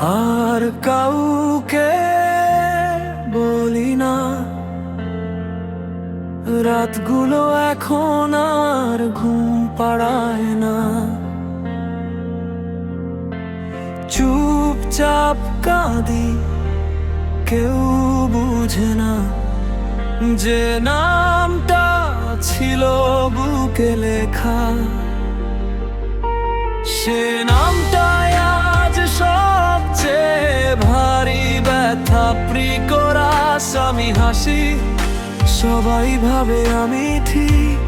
আর কাউকে বলি না। রাতগুলো এখন আর ঘুম পাড়ায় না। চুপচাপ কাঁদি, কেউ বুঝে না। যে নামটা ছিল বুকে লেখা, সে নামটাই আমি হাসি, সবাই ভাবে আমি ঠিক।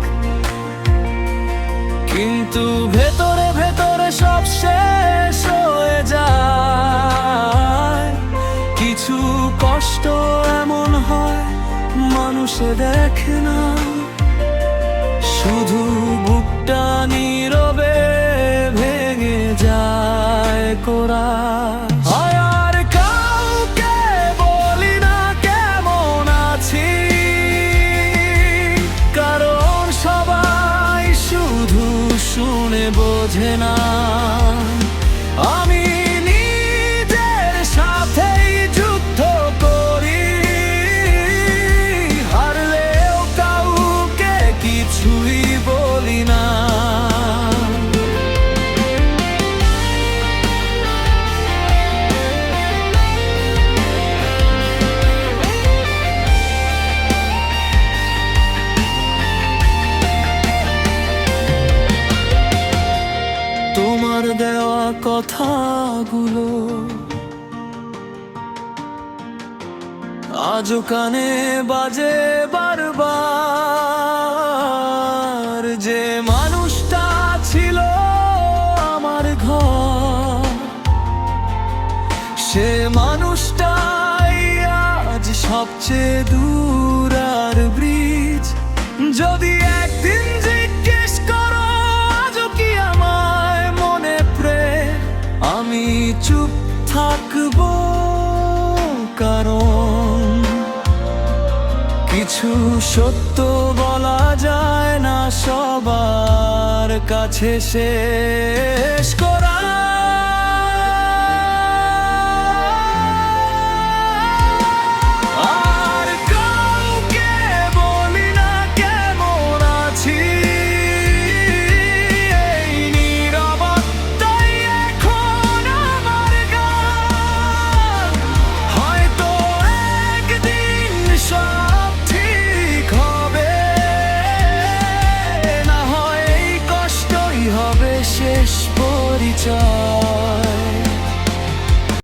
কিন্তু ভেতরে ভেতরে সব শেষ হয়ে যায়। কিছু কষ্ট এমন হয়, মানুষে দেখে না। শুধু বুকটা নীরবে বোঝে না। দেওয়া কথাগুলো। আজও কানে বাজে বারবার যে মানুষটা ছিল আমার ঘর, সে মানুষটাই আজ সবচেয়ে দূর আর ব্রিজ। যদি কিছু সত্য বলা যায় না সবার কাছে করা